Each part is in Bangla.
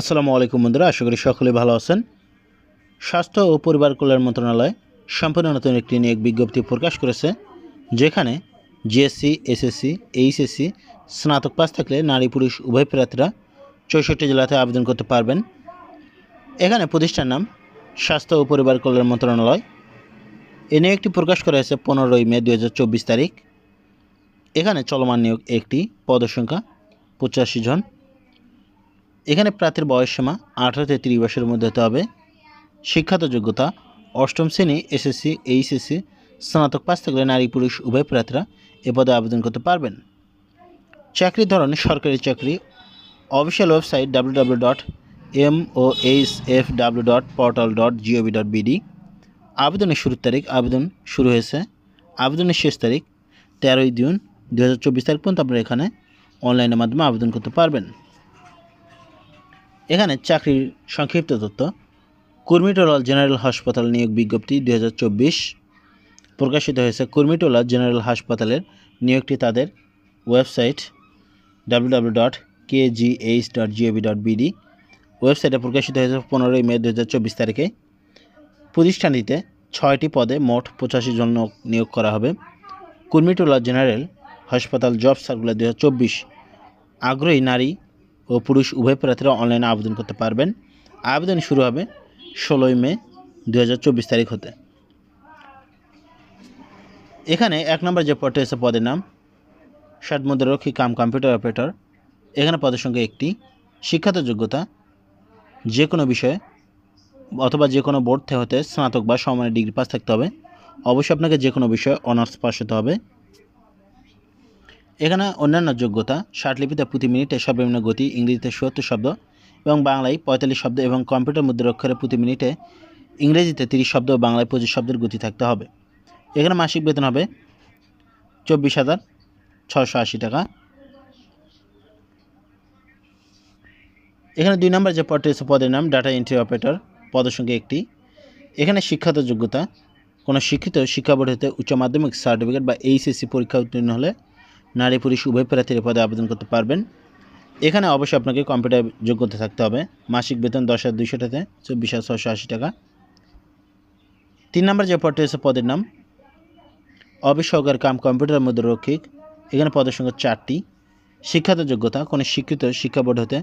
আসসালামু আলাইকুম বন্ধুরা, আশা করি সকলে ভালো আছেন। স্বাস্থ্য ও পরিবার কল্যাণ মন্ত্রণালয় সম্পূর্ণ নতুন একটি নিয়োগ বিজ্ঞপ্তি প্রকাশ করেছে, যেখানে জিএসসি এসএসসি এইচএসসি স্নাতক পাস থাকলে নারী পুরুষ উভয় প্রার্থীরা চৌষট্টি জেলাতে আবেদন করতে পারবেন। এখানে প্রতিষ্ঠান নাম স্বাস্থ্য ও পরিবার কল্যাণ মন্ত্রণালয়। এ নিয়োগটি প্রকাশ করা হয়েছে পনেরোই মে দু হাজার চব্বিশ তারিখ। এখানে চলমান নিয়োগ একটি পদসংখ্যা পঁচাশি জন। এখানে প্রার্থীর বয়সসীমা আঠারো থেকে তিরিশ বছরের মধ্যে হতে হবে। শিক্ষাত যোগ্যতা, অষ্টম শ্রেণি, এসএসসি, এইচএসসি, স্নাতক পাস থাকলে নারী, পুরুষ, উভয় প্রার্থীরা এ পদে আবেদন করতে পারবেন। চাকরির ধরন, সরকারি চাকরি, official website W W dot M O H F W dot portal dot GOV dot BD আবেদনের শুরুর তারিখ, আবেদন শুরু হয়েছে। আবেদনের শেষ তারিখ তেরোই জুন দু হাজার চব্বিশ তারিখ পর্যন্ত আপনারা এখানে অনলাইনের মাধ্যমে আবেদন করতে পারবেন। এখানে চাকরির সংক্ষিপ্ত তথ্য। কুর্মিটোলা জেনারেল হাসপাতাল নিয়োগ বিজ্ঞপ্তি দু হাজার চব্বিশ। প্রকাশিত হয়েছে কুর্মিটোলা জেনারেল হাসপাতালের নিয়োগটি তাদের website W W dot dot dot BD ওয়েবসাইটে প্রকাশিত হয়েছে পনেরোই মে দু হাজার চব্বিশ তারিখে। প্রতিষ্ঠানটিতে ছয়টি পদে মোট পঁচাশি জন নিয়োগ করা হবে। কুর্মিটোলা জেনারেল হাসপাতাল জব সার্কুলার দু হাজার চব্বিশ। আগ্রহী নারী ও পুরুষ উভয় প্রার্থীরা অনলাইনে আবেদন করতে পারবেন। আবেদন শুরু হবে ষোলোই মে দু হাজার চব্বিশ তারিখ হতে। এখানে এক নম্বর যে পদটি আছে পদের নাম ষাটমুদ্ররক্ষী কাম কম্পিউটার অপারেটর এখানে পদের সঙ্গে একটি শিক্ষাত যোগ্যতা যে কোনো বিষয়ে অথবা যে কোনো বোর্ড থেকে হতে স্নাতক বা সমানের ডিগ্রি পাস থাকতে হবে। অবশ্যই আপনাকে যে কোনো বিষয়ে অনার্স পাস হতে হবে। এখানে অন্যান্য যোগ্যতা ষাটলিপিতে প্রতি মিনিটে সর্বনিম্ন গতি, ইংরেজিতে সত্তর শব্দ এবং বাংলায় পঁয়তাল্লিশ শব্দ এবং কম্পিউটার মুদ্রা অক্ষরে প্রতি মিনিটে ইংরেজিতে তিরিশ শব্দ ও বাংলায় পঁচিশ শব্দের গতি থাকতে হবে। এখানে মাসিক বেতন হবে চব্বিশ হাজার ছশো আশি টাকা। এখানে দুই নম্বর যে পদটি আছে পদের নাম ডাটা এন্ট্রি অপারেটর পদের সঙ্গে একটি। এখানে শিক্ষাত যোগ্যতা, কোনো শিক্ষিত শিক্ষা বোর্ড হতে উচ্চ মাধ্যমিক সার্টিফিকেট বা এইচএসসি পরীক্ষা উত্তীর্ণ হলে নারী পুরুষ উভয় প্রার্থীর পদে আবেদন করতে পারবেন। এখানে অবশ্যই আপনাকে কম্পিউটার যোগ্যতা থাকতে হবে। মাসিক বেতন দশ হাজার দুইশো টাকা, চব্বিশ হাজার ছশো আশি টাকা। তিন নম্বর যে পদটি হচ্ছে পদের নাম অফিস সহকার কাম কম্পিউটার মুদ্রারক্ষিক এখানে পদের সংখ্যা চারটি। শিক্ষাত যোগ্যতা, কোনো শিক্ষিত শিক্ষা বোর্ড হতে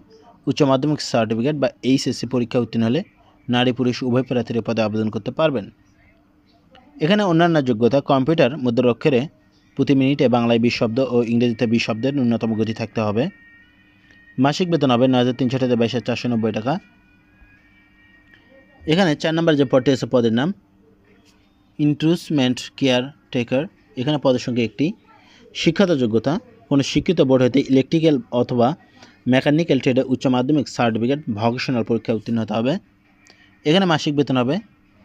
উচ্চ মাধ্যমিক সার্টিফিকেট বা এইচএসসি পরীক্ষা উত্তীর্ণ হলে নারী পুরুষ উভয় প্রার্থীর পদে আবেদন করতে পারবেন। এখানে অন্যান্য যোগ্যতা, কম্পিউটার মুদ্রাক্ষরে প্রতি মিনিটে বাংলায় বিশ শব্দ ও ইংরেজিতে বিশ শব্দের ন্যূনতম গতি থাকতে হবে। মাসিক বেতন হবে নয় হাজার তিনশো থেকে বাইশ চারশো নব্বই টাকা। এখানে চার নম্বর যে পদটি আছে, পদের নাম ইন্ট্রুসমেন্ট কেয়ার টেকার এখানে পদের সঙ্গে একটি শিক্ষাত যোগ্যতা, কোনো শিক্ষিত বোর্ড হতে ইলেকট্রিক্যাল অথবা মেকানিক্যাল ট্রেডে উচ্চ মাধ্যমিক সার্টিফিকেট ভকেশনাল পরীক্ষায় উত্তীর্ণ হতে হবে। এখানে মাসিক বেতন হবে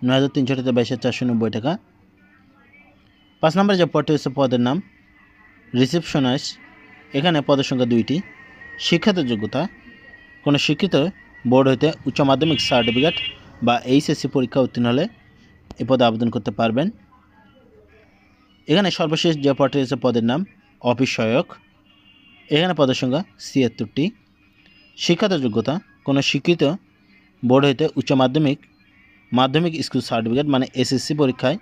নয় হাজার তিনশো থেকে বাইশ টাকা। পাঁচ নম্বরে যে পদটি হচ্ছে পদের নাম রিসেপশনাইস্ট এখানে পদের সংখ্যা দুইটি, শিক্ষাত যোগ্যতা, কোনো শিক্ষিত বোর্ড হইতে উচ্চ মাধ্যমিক সার্টিফিকেট বা এইচএসসি পরীক্ষা উত্তীর্ণ হলে এ পদে আবেদন করতে পারবেন। এখানে সর্বশেষ যে পদটি হচ্ছে পদের নাম অফিস সহায়ক এখানে পদের সংখ্যা ছিয়াত্তরটি। শিক্ষাত যোগ্যতা, কোনো শিক্ষিত বোর্ড হইতে উচ্চ মাধ্যমিক মাধ্যমিক স্কুল সার্টিফিকেট মানে এসএসসি পরীক্ষায়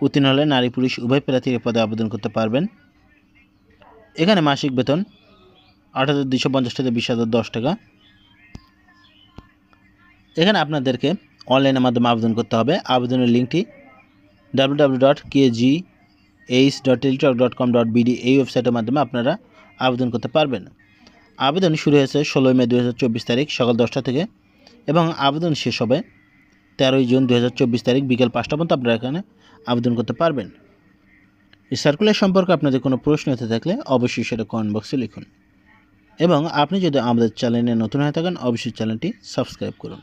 উত্তীর্ণ হলে নারী পুরুষ উভয় প্রার্থী এ পদে আবেদন করতে পারবেন। এখানে মাসিক বেতন আট হাজার দুশো পঞ্চাশ থেকে বিশ হাজার দশ টাকা। এখানে আপনাদেরকে অনলাইনের মাধ্যমে আবেদন করতে হবে। আবেদনের লিঙ্কটি W W dot K G H dot Teletalk dot com dot BD এই ওয়েবসাইটের মাধ্যমে আপনারা আবেদন করতে পারবেন। আবেদন শুরু হয়েছে ষোলোই মে দু হাজার চব্বিশ তারিখ সকাল দশটা থেকে এবং আবেদন শেষ হবে তেরোই জুন দু হাজার চব্বিশ তারিখ বিকেল পাঁচটা পর্যন্ত আপনারা এখানে আবেদন করতে পারবেন। এই সার্কুলার সম্পর্কে আপনাদের কোনো প্রশ্ন হতে থাকলে অবশ্যই সেটা কমেন্ট বক্সে লিখুন। এবং আপনি যদি আমাদের চ্যানেলে নতুন হয়ে থাকেন, অবশ্যই চ্যানেলটি সাবস্ক্রাইব করুন।